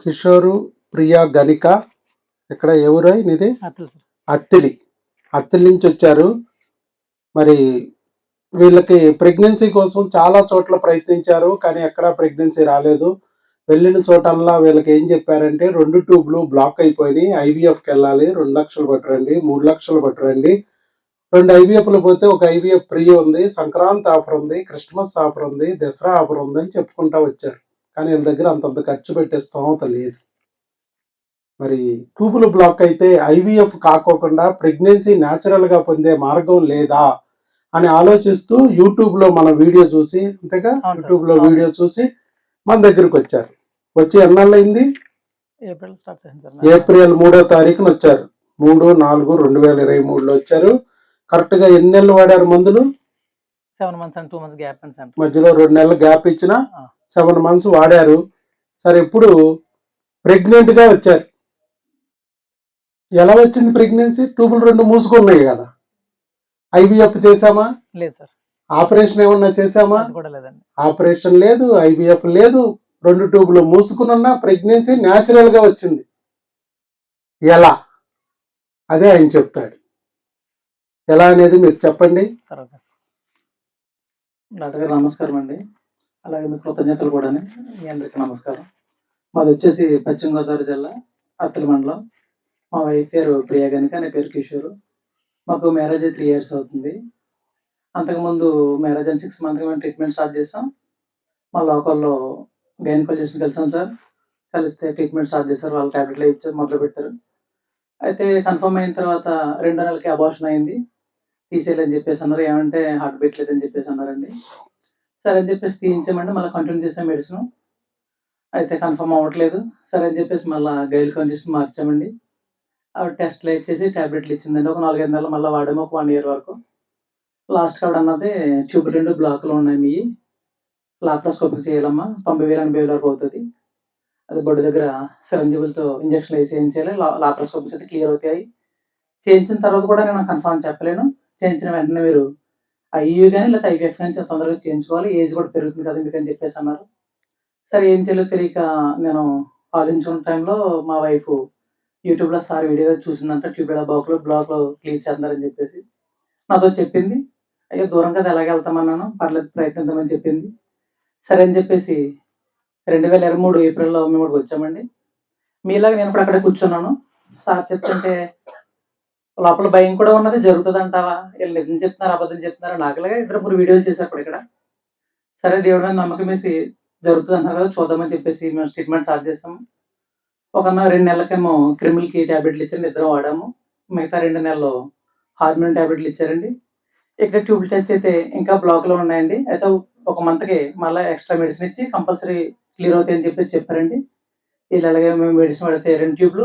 కిషోరు ప్రియా గణిక ఇక్కడ ఎవరో ఇది అత్తిలి అత్తిలి. నుంచి వచ్చారు. మరి వీళ్ళకి ప్రెగ్నెన్సీ కోసం చాలా చోట్ల ప్రయత్నించారు కానీ ఎక్కడా ప్రెగ్నెన్సీ రాలేదు. వెళ్ళిన చోటల్లా వీళ్ళకి ఏం చెప్పారంటే రెండు ట్యూబ్లు బ్లాక్ అయిపోయినాయి ఐవీఎఫ్కి వెళ్ళాలి రెండు లక్షలు పట్టురండి మూడు లక్షలు పట్టురండి. రెండు ఐవీఎఫ్లు పోతే ఒక ఐవీఎఫ్ ఫ్రీ ఉంది సంక్రాంతి ఆఫర్ ఉంది క్రిస్మస్ ఆఫర్ ఉంది దసరా ఆఫర్ ఉంది అని చెప్పుకుంటా వచ్చారు. కానీ వీళ్ళ దగ్గర అంతంత ఖర్చు పెట్టే స్తోమత లేదు. మరి ట్యూబులు బ్లాక్ అయితే ఐవీఎఫ్ కాకోకుండా ప్రెగ్నెన్సీ న్యాచురల్గా పొందే మార్గం లేదా అని ఆలోచిస్తూ యూట్యూబ్లో మన వీడియో చూసి అంతేగా? అవును సార్. యూట్యూబ్లో అవును. వీడియో చూసి మన దగ్గరికి వచ్చారు. వచ్చి ఎన్నాళ్ళైంది ఏప్రిల్ స్టార్ట్ చేసింది సార్ ఏప్రిల్ మూడో తారీఖున వచ్చారు. మూడు నాలుగు రెండు వేల ఇరవై మూడులో వచ్చారు. కరెక్ట్గా ఎన్ని నెలలు వాడారు మందులు? Seven months and two months gap మధ్యలో రెండు నెలలు గ్యాప్ ఇచ్చిన. సెవెన్ మంత్స్ వాడారు. సరే ఇప్పుడు ప్రెగ్నెంట్గా వచ్చారు. ఎలా వచ్చింది ప్రెగ్నెన్సీ ట్యూబులు రెండు మూసుకున్నాయి కదా. ఐవీఎఫ్ చేసామా లేదు సార్. ఆపరేషన్ ఏమన్నా చేసామా అది కూడా లేదండి. ఆపరేషన్ లేదు ఐవీఎఫ్ లేదు. రెండు ట్యూబులు మూసుకున్న ప్రెగ్నెన్సీ న్యాచురల్గా వచ్చింది. ఎలా? అదే ఆయన చెప్తాడు. ఎలా అనేది మీరు చెప్పండి. డాక్టర్ గారు నమస్కారం అండి. అలాగే మీ కృతజ్ఞతలు కూడా మీ అందరికీ నమస్కారం. మాది వచ్చేసి పశ్చిమ గోదావరి జిల్లా అత్తల మండలం. మా వైఫ్ పేరు ప్రియా గనిక నా పేరు కిషోర్. మాకు మ్యారేజ్ త్రీ ఇయర్స్ అవుతుంది. అంతకుముందు మ్యారేజ్ అని సిక్స్ మంత్కి మేము ట్రీట్మెంట్ స్టార్ట్ చేసాం. మా లోకల్లో గైనకాలజిస్ట్ని కలిసాం సార్. కలిస్తే ట్రీట్మెంట్ స్టార్ట్ చేశారు. వాళ్ళు ట్యాబ్లెట్లు ఇచ్చారు మొదలు పెట్టారు. అయితే కన్ఫర్మ్ అయిన తర్వాత రెండో నెలలకి అబార్షన్ అయింది. తీసేయాలని చెప్పేసి అన్నారు. ఏమంటే హార్ట్ బీట్ లేదని చెప్పేసి అన్నారండి. సరే అని చెప్పేసి తీయించామంటే మళ్ళీ కంటిన్యూ చేసాం మెడిసిన్ అయితే కన్ఫర్మ్ అవ్వట్లేదు. సరే అని చెప్పేసి మళ్ళీ గైల్ కండిషన్ మార్చామండి. ఆవిడ టెస్ట్లు ఇచ్చేసి ట్యాబ్లెట్లు ఇచ్చిందండి. ఒక నాలుగైదు నెలలు మళ్ళీ వాడాము ఒక వన్ ఇయర్ వరకు. లాస్ట్ ఆవిడ అన్నది ట్యూబ్ రెండు బ్లాక్లు ఉన్నాయి మీ. లాప్రోస్కోపిక్ చేయాలమ్మా. తొంభై వేలు ఎనభై వేల వరకు అవుతుంది. అది బొడ్డు దగ్గర సిరంజీవులతో ఇంజక్షన్లు వేసి చేయించాలి. చేయాలి లాప్రోస్కోపిక్స్ అయితే క్లియర్ అవుతాయి. చేయించిన తర్వాత కూడా నేను కన్ఫర్మ్ చెప్పలేను. చేయించిన వెంటనే మీరు ఐయూ కానీ లేకపోతే ఐవీఎఫ్ కానీ తొందరగా చేయించుకోవాలి. ఏజ్ కూడా పెరుగుతుంది కదా మీకు అని చెప్పేసి అన్నారు. సరే ఏం చేయాలో తెలియక నేను ఆలోచించుకున్న టైంలో మా వైఫ్ యూట్యూబ్లో సార్ వీడియో చూసిందంట ట్యూబ్లో బ్లాక్లో బ్లాక్లో క్లీన్ చేస్తున్నారని చెప్పేసి నాతో చెప్పింది. అయ్యో దూరం కదా ఎలాగ వెళ్తామన్నాను. పర్లేదు ప్రయత్నిద్దామని చెప్పింది. సరే అని చెప్పేసి రెండు వేల ఇరవై మూడు ఏప్రిల్లో మేము కూడా వచ్చామండి. మీలాగా నేను కూడా అక్కడే కూర్చున్నాను. సార్ చెప్తుంటే లోపల భయం కూడా ఉన్నది జరుగుతుంది అంటావా వీళ్ళు నిజం చెప్తున్నారు అబద్ధం చెప్తున్నారు? నాకులాగా ఇద్దరు ఇప్పుడు వీడియోలు చేశారు అప్పుడు ఇక్కడ. సరే దేవుడి మీద నమ్మకం వేసి జరుగుతుంది అంటారు కదా చూద్దామని చెప్పేసి మేము ట్రీట్మెంట్ స్టార్ట్ చేసాము. ఒక రెండు నెలలకేమో క్రిమిల్కి ట్యాబ్లెట్లు ఇచ్చారు ఇద్దరం వాడాము. మిగతా రెండు నెలలు హార్మోన్ ట్యాబ్లెట్లు ఇచ్చారండి. ఇక్కడ ట్యూబ్ టెస్ట్ అయితే ఇంకా బ్లాక్లో ఉన్నాయండి. అయితే ఒక మంత్కి మళ్ళీ ఎక్స్ట్రా మెడిసిన్ ఇచ్చి కంపల్సరీ క్లియర్ అవుతాయని చెప్పేసి చెప్పి చెప్పారండి. వీళ్ళు అలాగే మేము మెడిసిన్ పడితే రెండు ట్యూబ్లు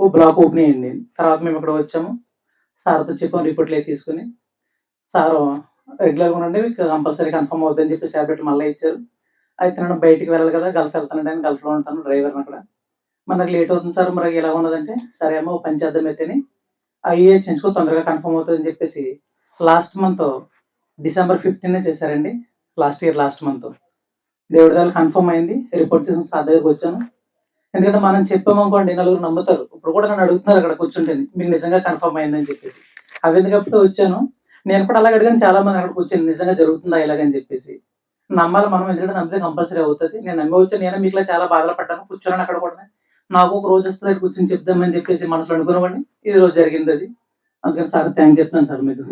ఓ బ్లాక్ ఓపెన్ అయ్యింది తర్వాత మేము ఇక్కడ వచ్చాము. సార్తో చెప్పాము రిపోర్ట్లు తీసుకుని. సార్ రెగ్యులర్గా ఉండండి మీకు కంపల్సరీ కన్ఫర్మ్ అవుతుందని చెప్పి టాబ్లెట్ మళ్ళీ ఇచ్చారు. అయితే నేను బయటికి వెళ్ళాలి కదా గల్ఫ్ వెళ్తానండి అని గల్ఫ్లో ఉంటాను డ్రైవర్ని అక్కడ. మనకు లేట్ అవుతుంది సార్ మరి ఎలా ఉన్నదంటే సరే అమ్మ పని చేద్దాం అయితేని అయ్యే చేయించుకో తొందరగా కన్ఫర్మ్ అవుతుందని చెప్పేసి లాస్ట్ మంత్ డిసెంబర్ ఫిఫ్టీన్ చేశారండి. Last year last month. దేవుడి దగ్గర కన్ఫర్మ్ అయింది. రిపోర్ట్ తీసుకుని సార్ దగ్గరికి వచ్చాను. ఎందుకంటే మనం చెప్పామనుకోండి నలుగురు నమ్ముతారు. ఇప్పుడు కూడా నన్ను అడుగుతున్నారు అక్కడ కూర్చుంటే మీకు నిజంగా కన్ఫర్మ్ అయిందని చెప్పేసి. అవి ఎందుకప్పుడు వచ్చాను. నేను కూడా అలాగ అడిగాను చాలా మంది అక్కడ కూర్చొని నిజంగా జరుగుతుందా ఇలాగని చెప్పేసి. నమ్మాలి మనం ఎందుకంటే నమ్మితే కంపల్సరీ అవుతుంది. నేను నమ్మి వచ్చాను నేను మీకు చాలా బాధలు పడ్డాను. కూర్చోను అక్కడ కూడా నాకు ఒక రోజు వస్తుంది అక్కడ కూర్చొని చెప్దామని చెప్పేసి మనసులో అనుకునేవాడిని ఈ రోజు జరిగింది అది. అందుకని సార్ థ్యాంక్ చెప్తాను సార్ మీకు.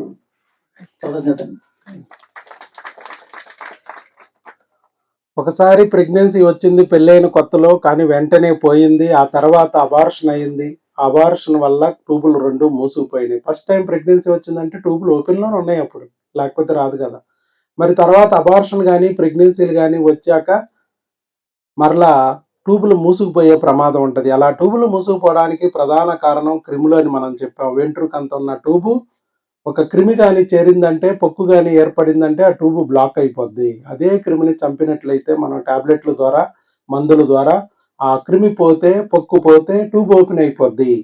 కృతజ్ఞత ఒకసారి ప్రెగ్నెన్సీ వచ్చింది పెళ్ళైన కొత్తలో కానీ వెంటనే పోయింది. ఆ తర్వాత అబార్షన్ అయింది అబార్షన్ వల్ల ట్యూబులు రెండు మూసుకుపోయినాయి. ఫస్ట్ టైం ప్రెగ్నెన్సీ వచ్చిందంటే ట్యూబులు ఓపెన్లోనే ఉన్నాయి అప్పుడు. లేకపోతే రాదు కదా. మరి తర్వాత అబార్షన్ కానీ ప్రెగ్నెన్సీలు కానీ వచ్చాక మరలా ట్యూబులు మూసుకుపోయే ప్రమాదం ఉంటుంది. అలా ట్యూబులు మూసుకుపోవడానికి ప్రధాన కారణం క్రిములు అని మనం చెప్పాం. వెంట్రుకంత ఉన్న ట్యూబు ఒక క్రిమి కానీ చేరిందంటే పొక్కు కానీ ఏర్పడిందంటే ఆ ట్యూబ్ బ్లాక్ అయిపోద్ది. అదే క్రిమిని చంపినట్లయితే మనం ట్యాబ్లెట్ల ద్వారా మందుల ద్వారా ఆ క్రిమి పోతే పొక్కు పోతే ట్యూబ్ ఓపెన్ అయిపోద్ది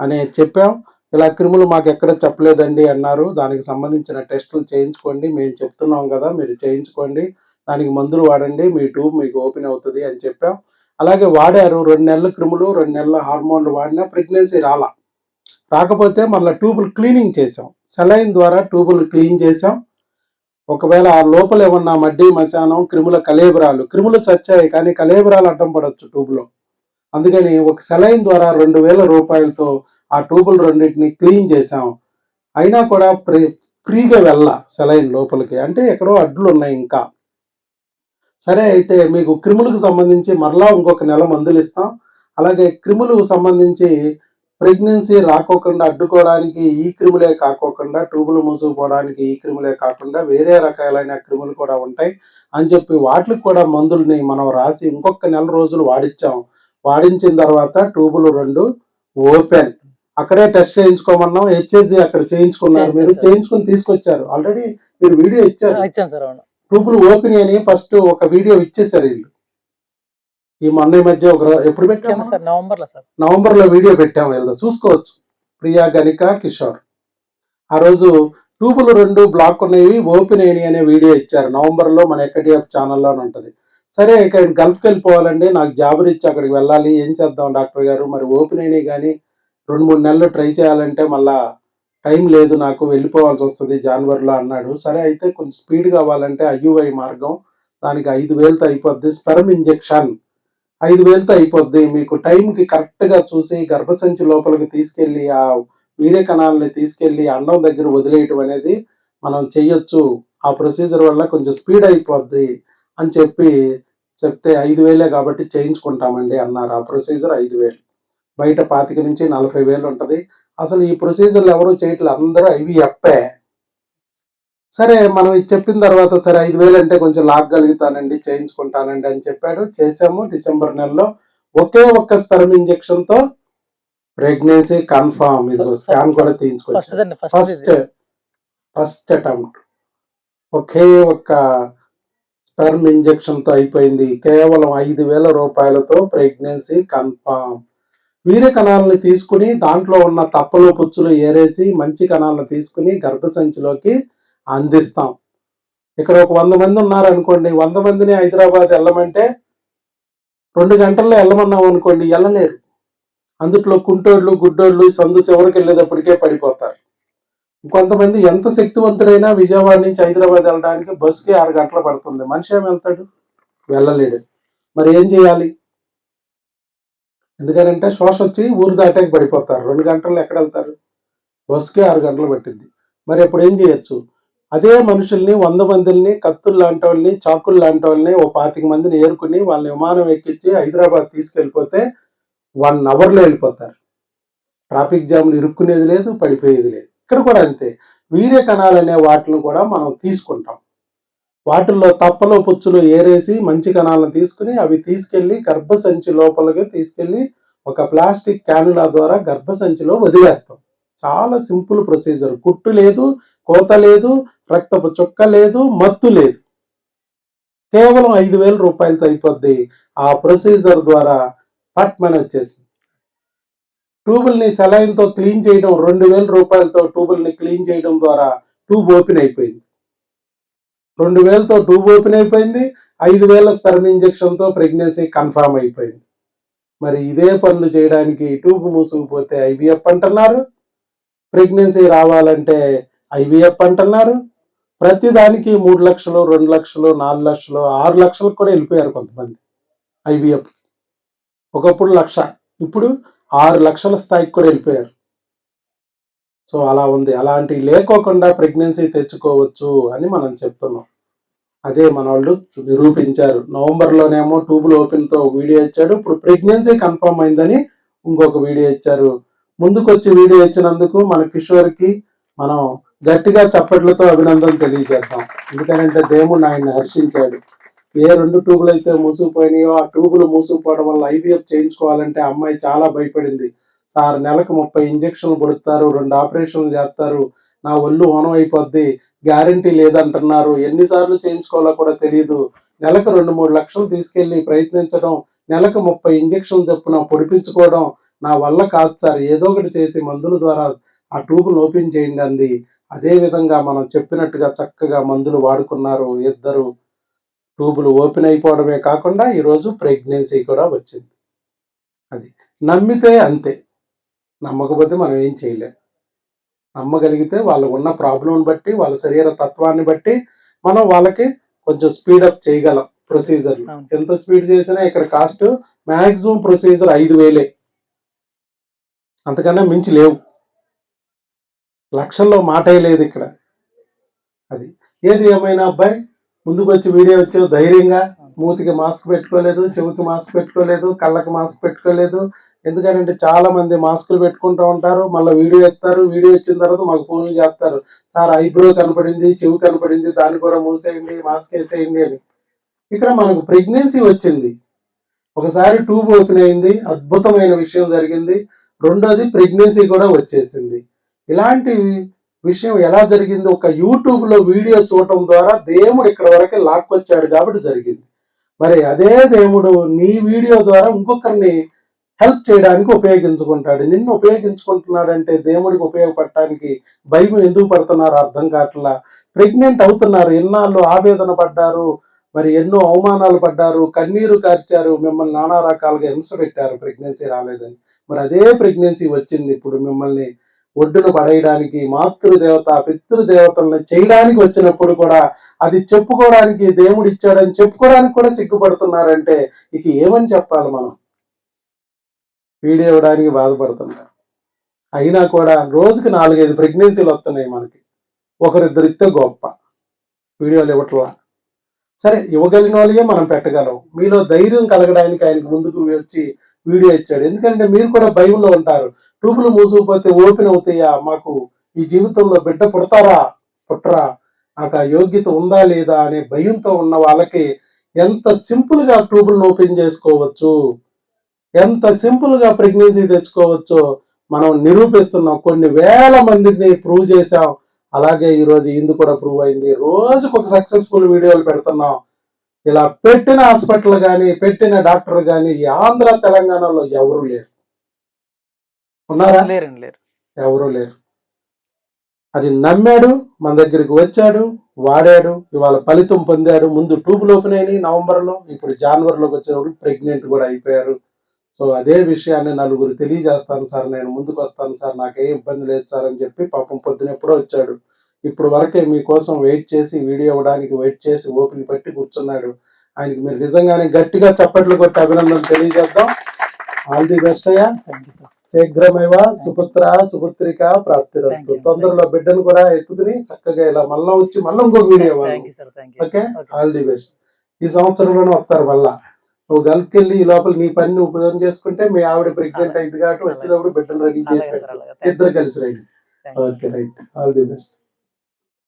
అని చెప్పాం. ఇలా క్రిములు మాకు ఎక్కడ చెప్పలేదండి అన్నారు. దానికి సంబంధించిన టెస్టులు చేయించుకోండి. మేము చెప్తున్నాం కదా మీరు చేయించుకోండి. దానికి మందులు వాడండి. మీ ట్యూబ్ మీకు ఓపెన్ అవుతుంది అని చెప్పాం. అలాగే వాడారు. రెండు నెలల క్రిములు రెండు నెలల హార్మోన్లు వాడినా ప్రెగ్నెన్సీ రాలా. రాకపోతే మళ్ళీ ట్యూబులు క్లీనింగ్ చేసాం సెలైన్ ద్వారా ట్యూబులు క్లీన్ చేసాం ఒకవేళ ఆ లోపల ఏమన్నా మడ్డి మశానం క్రిముల కలేబరాలు క్రిములు చచ్చాయి కానీ కలేబరాలు అడ్డం పడవచ్చు ట్యూబ్లో. అందుకని ఒక సెలైన్ ద్వారా రెండు వేల రూపాయలతో ఆ ట్యూబులు రెండింటిని క్లీన్ చేసాం అయినా కూడా ఫ్రీ ఫ్రీగా వెళ్ళ సెలైన్ లోపలికి. అంటే ఎక్కడో అడ్డులు ఉన్నాయి ఇంకా. సరే అయితే మీకు క్రిములకు సంబంధించి మరలా ఇంకొక నెల మందులు ఇస్తాం. అలాగే క్రిములకు సంబంధించి ప్రెగ్నెన్సీ రాకోకుండా అడ్డుకోవడానికి ఈ క్రిములే కాకోకుండా ట్యూబులు మూసుకుపోవడానికి ఈ క్రిములే కాకుండా వేరే రకాలైన క్రిములు కూడా ఉంటాయి అని చెప్పి వాటికి కూడా మందుల్ని మనం రాసి ఇంకొక నెల రోజులు వాడిచ్చాం. వాడించిన తర్వాత ట్యూబులు రెండు ఓపెన్. అక్కడే టెస్ట్ చేయించుకోమన్నాం. హెచ్ఎస్జి అక్కడ చేయించుకున్నారు. మీరు చేయించుకుని తీసుకొచ్చారు. ఆల్రెడీ మీరు వీడియో ఇచ్చారు. ట్యూబులు ఓపెన్ అని ఫస్ట్ ఒక వీడియో ఇచ్చేసారు వీళ్ళు. ఈ మొన్న మధ్య ఒక ఎప్పుడు పెట్టాము? సార్ నవంబర్లో సార్. నవంబర్లో వీడియో పెట్టాము వీళ్ళు చూసుకోవచ్చు. ప్రియా గనిక కిషోర్. ఆ రోజు ట్యూబులు రెండు బ్లాక్ ఉన్నవి ఓపెన్ అయినాయి అనే వీడియో ఇచ్చారు. నవంబర్లో మన ఎక్కడిఎఫ్ ఛానల్లో ఉంటుంది. సరే ఇక గల్ఫ్కి వెళ్ళిపోవాలండి. నాకు జాబులు ఇచ్చి అక్కడికి వెళ్ళాలి. ఏం చేద్దాం డాక్టర్ గారు? మరి ఓపెన్ అయినాయి కానీ రెండు మూడు నెలలు ట్రై చేయాలంటే మళ్ళా టైం లేదు. నాకు వెళ్ళిపోవాల్సి వస్తుంది జనవరిలో అన్నాడు. సరే అయితే కొంచెం స్పీడ్ కావాలంటే ఐయుఐ మార్గం. దానికి ఐదు వేలతో అయిపోద్ది. Sperm injection. ఐదు వేలతో అయిపోద్ది. మీకు టైంకి కరెక్ట్గా చూసి గర్భసంచి లోపలికి తీసుకెళ్ళి ఆ వీర్య కణాలని తీసుకెళ్ళి అండం దగ్గర వదిలేయటం అనేది మనం చెయ్యొచ్చు. ఆ ప్రొసీజర్ వల్ల కొంచెం స్పీడ్ అయిపోద్ది అని చెప్పి చెప్తే ఐదు వేలే కాబట్టి చేయించుకుంటామండి అన్నారు. ఆ ప్రొసీజర్ ఐదు వేలు. బయట పాతిక నుంచి నలభై వేలు ఉంటుంది. అసలు ఈ ప్రొసీజర్లు ఎవరు చేయట్లేదు. అందరూ ఐవీఎఫ్ఏ. సరే మనం ఇది చెప్పిన తర్వాత సరే ఐదు వేలు అంటే కొంచెం లాగగలుగుతానండి చేయించుకుంటానండి అని చెప్పాడు. చేసాము డిసెంబర్ నెలలో ఒకే ఒక్క స్పెర్మ్ ఇంజెక్షన్తో ప్రెగ్నెన్సీ కన్ఫర్మ్ ఇది స్కాన్ కూడా అండి ఫస్ట్ ఫస్ట్ అటెంప్ట్. ఒకే ఒక్క స్పెర్మ్ ఇంజెక్షన్తో అయిపోయింది. కేవలం ఐదు వేల రూపాయలతో ప్రెగ్నెన్సీ కన్ఫర్మ్ వీర్య కణాలను తీసుకుని దాంట్లో ఉన్న తప్పలు పుచ్చులు ఏరేసి మంచి కణాలను తీసుకుని గర్భసంచిలోకి అందిస్తాం. ఇక్కడ ఒక వంద మంది ఉన్నారు అనుకోండి వంద మందిని హైదరాబాద్ వెళ్ళమంటే రెండు గంటల్లో వెళ్ళమన్నాం అనుకోండి వెళ్ళలేరు. అందుట్లో కుంటోళ్ళు గుడ్డోళ్ళు సందు చివరికి వెళ్ళేటప్పటికే పడిపోతారు. కొంతమంది ఎంత శక్తివంతుడైనా విజయవాడ నుంచి హైదరాబాద్ వెళ్ళడానికి బస్సుకి ఆరు గంటలు పడుతుంది. మనిషి ఏం వెళ్తాడు? వెళ్ళలేడు. మరి ఏం చేయాలి? ఎందుకంటే శ్వాస వచ్చి ఊరు దాటాకి పడిపోతారు. రెండు గంటల్లో ఎక్కడ వెళ్తారు? బస్సుకి ఆరు గంటలు పట్టింది మరి అప్పుడు ఏం చేయొచ్చు? అదే మనుషుల్ని వంద మందిని కత్తులు లాంటి వాళ్ళని చాకులు లాంటి వాళ్ళని ఓ పాతిక మందిని ఏరుకుని వాళ్ళని విమానం ఎక్కించి హైదరాబాద్ తీసుకెళ్ళిపోతే వన్ అవర్లో వెళ్ళిపోతారు. ట్రాఫిక్ జామ్లు ఇరుక్కునేది లేదు పడిపోయేది లేదు. ఇక్కడ కూడా అంతే. వీర్య కణాలు అనే వాటిని కూడా మనం తీసుకుంటాం. వాటిల్లో తప్పలో పుచ్చులు ఏరేసి మంచి కణాలను తీసుకుని అవి తీసుకెళ్ళి గర్భసంచి లోపలికి తీసుకెళ్ళి ఒక ప్లాస్టిక్ క్యానులా ద్వారా గర్భసంచిలో వదిలేస్తాం. చాలా సింపుల్ ప్రొసీజర్. కుట్టు లేదు కోత లేదు రక్తపు చుక్క లేదు మత్తు లేదు. కేవలం ఐదు వేల రూపాయలతో అయిపోద్ది. ఆ ప్రొసీజర్ ద్వారా పట్మని వచ్చేసింది. ట్యూబుల్ని సెలైన్తో క్లీన్ చేయడం రెండు వేల రూపాయలతో ట్యూబుల్ని క్లీన్ చేయడం ద్వారా ట్యూబ్ ఓపెన్ అయిపోయింది. రెండు వేలతో ట్యూబ్ ఓపెన్ అయిపోయింది ఐదు వేల స్పెర్మ్ ఇంజెక్షన్తో ప్రెగ్నెన్సీ కన్ఫర్మ్ అయిపోయింది. మరి ఇదే పనులు చేయడానికి ట్యూబ్ మూసుకుపోతే ఐవీఎఫ్ అంటున్నారు. ప్రెగ్నెన్సీ రావాలంటే ఐవీఎఫ్ అంటున్నారు. ప్రతి దానికి మూడు లక్షలు రెండు లక్షలు నాలుగు లక్షలు ఆరు లక్షలకు కూడా వెళ్ళిపోయారు కొంతమంది ఐవీఎఫ్. ఒకప్పుడు లక్ష ఇప్పుడు ఆరు లక్షల స్థాయికి కూడా వెళ్ళిపోయారు. సో అలా ఉంది. అలాంటివి లేకోకుండా ప్రెగ్నెన్సీ తెచ్చుకోవచ్చు అని మనం చెప్తున్నాం. అదే మన వాళ్ళు నిరూపించారు. నవంబర్లోనేమో ట్యూబుల్ ఓపెన్తో ఒక వీడియో ఇచ్చాడు. ఇప్పుడు ప్రెగ్నెన్సీ కన్ఫర్మ్ అయిందని ఇంకొక వీడియో ఇచ్చారు. ముందుకొచ్చి వీడియో ఇచ్చినందుకు మన కిషోర్కి మనం గట్టిగా చప్పట్లతో అభినందన తెలియజేద్దాం. ఎందుకంటే దేవుడు ఆయన హర్షించాడు. ఏ రెండు ట్యూబులు అయితే మూసుకుపోయినాయో ఆ ట్యూబులు మూసుకుపోవడం వల్ల ఐవీఎఫ్ చేయించుకోవాలంటే ఆ అమ్మాయి చాలా భయపడింది. సార్ నెలకు ముప్పై ఇంజక్షన్లు కొడుతారు రెండు ఆపరేషన్లు చేస్తారు నా ఒళ్ళు హోనం అయిపోద్ది గ్యారంటీ లేదంటున్నారు ఎన్నిసార్లు చేయించుకోవాలో కూడా తెలియదు నెలకు రెండు మూడు లక్షలు తీసుకెళ్ళి ప్రయత్నించడం నెలకు ముప్పై ఇంజక్షన్లు చొప్పున పొడిపించుకోవడం నా వల్ల కాదు సార్. ఏదో ఒకటి చేసి మందుల ద్వారా ఆ ట్యూబ్ను ఓపెన్ చేయండి అంది. అదే విధంగా మనం చెప్పినట్టుగా చక్కగా మందులు వాడుకున్నారు ఇద్దరు. ట్యూబులు ఓపెన్ అయిపోవడమే కాకుండా ఈరోజు ప్రెగ్నెన్సీ కూడా వచ్చింది. అది నమ్మితే అంతే. నమ్మకపోతే మనం ఏం చేయలేం. నమ్మగలిగితే వాళ్ళకు ఉన్న ప్రాబ్లం బట్టి వాళ్ళ శరీర తత్వాన్ని బట్టి మనం వాళ్ళకి కొంచెం స్పీడప్ చేయగలం ప్రొసీజర్. ఎంత స్పీడ్ చేసినా ఇక్కడ కాస్ట్ మాక్సిమం ప్రొసీజర్ ఐదు వేలే. అంతకన్నా మించి లేవు. లక్షల్లో మాటే లేదు ఇక్కడ. అది ఏది ఏమైనా అబ్బాయి ముందుకు వచ్చి వీడియో వచ్చావు ధైర్యంగా మూతికి మాస్క్ పెట్టుకోలేదు చెవికి మాస్క్ పెట్టుకోలేదు కళ్ళకి మాస్క్ పెట్టుకోలేదు. ఎందుకంటే చాలా మంది మాస్కులు పెట్టుకుంటూ ఉంటారు మళ్ళీ వీడియో ఎత్తారు వీడియో వచ్చిన తర్వాత మాకు ఫోన్లు చేస్తారు. సార్ ఐబ్రో కనపడింది చెవి కనపడింది దాన్ని కూడా మూసేయండి మాస్క్ వేసేయండి అని. ఇక్కడ మనకు ప్రెగ్నెన్సీ వచ్చింది. ఒకసారి ట్యూబ్ ఓపెన్ అయింది అద్భుతమైన విషయం జరిగింది. రెండోది ప్రెగ్నెన్సీ కూడా వచ్చేసింది. ఇలాంటి విషయం ఎలా జరిగింది? ఒక యూట్యూబ్లో వీడియో చూడటం ద్వారా దేవుడు ఇక్కడ వరకు లాక్కొచ్చాడు కాబట్టి జరిగింది. మరి అదే దేవుడు నీ వీడియో ద్వారా ఇంకొకరిని హెల్ప్ చేయడానికి ఉపయోగించుకుంటాడు. నిన్ను ఉపయోగించుకుంటున్నాడంటే దేవుడికి ఉపయోగపడటానికి భయం ఎందుకు పడుతున్నారు? అర్థం కావట్లా? ప్రెగ్నెంట్ అవుతున్నారు. ఎన్నాళ్ళు ఆవేదన పడ్డారు? మరి ఎన్నో అవమానాలు పడ్డారు? కన్నీరు కార్చారు? మిమ్మల్ని నానా రకాలుగా హింస పెట్టారు. ప్రెగ్నెన్సీ రాలేదని. మరి అదే ప్రెగ్నెన్సీ వచ్చింది. ఇప్పుడు మిమ్మల్ని ఒడ్డున పడేయడానికి మాతృదేవత పితృదేవతలను చేయడానికి వచ్చినప్పుడు కూడా అది చెప్పుకోవడానికి దేవుడు ఇచ్చాడని చెప్పుకోవడానికి కూడా సిగ్గుపడుతున్నారంటే ఇక ఏమని చెప్పాలి మనం? వీడియో ఇవ్వడానికి బాధపడుతున్నారు. అయినా కూడా రోజుకి నాలుగైదు ప్రెగ్నెన్సీలు వస్తున్నాయి మనకి. ఒకరిద్దరు ఇస్తే గొప్ప. వీడియోలు ఇవ్వట్లా? సరే ఇవ్వగలిగిన వాళ్ళే మనం పెట్టగలం. మీలో ధైర్యం కలగడానికి ఆయనకు ముందుకు వచ్చి వీడియో ఇచ్చాడు. ఎందుకంటే మీరు కూడా భయంలో ఉంటారు. ట్యూబులు మూసుకుపోతే ఓపెన్ అవుతాయా? మాకు ఈ జీవితంలో బిడ్డ పుడతారా? పుట్టరా? నాకు ఆ యోగ్యత ఉందా లేదా అనే భయంతో ఉన్న వాళ్ళకి ఎంత సింపుల్గా ట్యూబులను ఓపెన్ చేసుకోవచ్చు? ఎంత సింపుల్గా ప్రెగ్నెన్సీ తెచ్చుకోవచ్చో మనం నిరూపిస్తున్నాం. కొన్ని వేల మందిని ప్రూవ్ చేశాం. అలాగే ఈరోజు ఇందు కూడా ప్రూవ్ అయింది. రోజుకు ఒక సక్సెస్ఫుల్ వీడియోలు పెడుతున్నాం. ఇలా పెట్టిన హాస్పిటల్ కానీ పెట్టిన డాక్టర్ కానీ ఈ ఆంధ్ర తెలంగాణలో ఎవరు లేరు. ఉన్నారా? లేరండి లేరు. ఎవరూ లేరు. అది నమ్మాడు మన దగ్గరికి వచ్చాడు వాడాడు ఇవాళ ఫలితం పొందాడు. ముందు ట్యూబులు ఓపెన్ అయినాయి నవంబర్లో ఇప్పుడు జనవరిలోకి వచ్చేటప్పుడు ప్రెగ్నెంట్ కూడా అయిపోయారు. సో అదే విషయాన్ని నలుగురు తెలియజేస్తాను సార్ నేను ముందుకు వస్తాను సార్ నాకేం ఇబ్బంది లేదు సార్ అని చెప్పి పాపం పొద్దున ఎప్పుడో వచ్చాడు. ఇప్పుడు వరకే మీకోసం వెయిట్ చేసి వీడియో ఇవ్వడానికి వెయిట్ చేసి ఓపిక పెట్టి కూర్చున్నాడు. ఆయనకి మీరు నిజంగానే గట్టిగా చప్పట్లు కొట్టి అభినందన తెలియజేద్దాం. ఆల్ ది బెస్ట్ అయ్యా. శీఘ్రమేవ సుపుత్ర సుపుత్రిక ప్రాప్తిరస్తు you. తొందరలో బిడ్డను కూడా ఎత్తుకుని చక్కగా ఇలా మళ్ళా వచ్చి మళ్ళీ ఇంకో video okay. All the best ఈ సంవత్సరంలోనే వస్తారు మళ్ళా. నువ్వు గల్ఫ్కి వెళ్ళి ఈ లోపల నీ పని ఉపయోగం చేసుకుంటే మీ ఆవిడ ప్రెగ్నెంట్ అయింది కాబట్టి వచ్చేటప్పుడు బిడ్డను రెడీ చేసి ఇద్దరు కలిసి రండి. Okay right all the best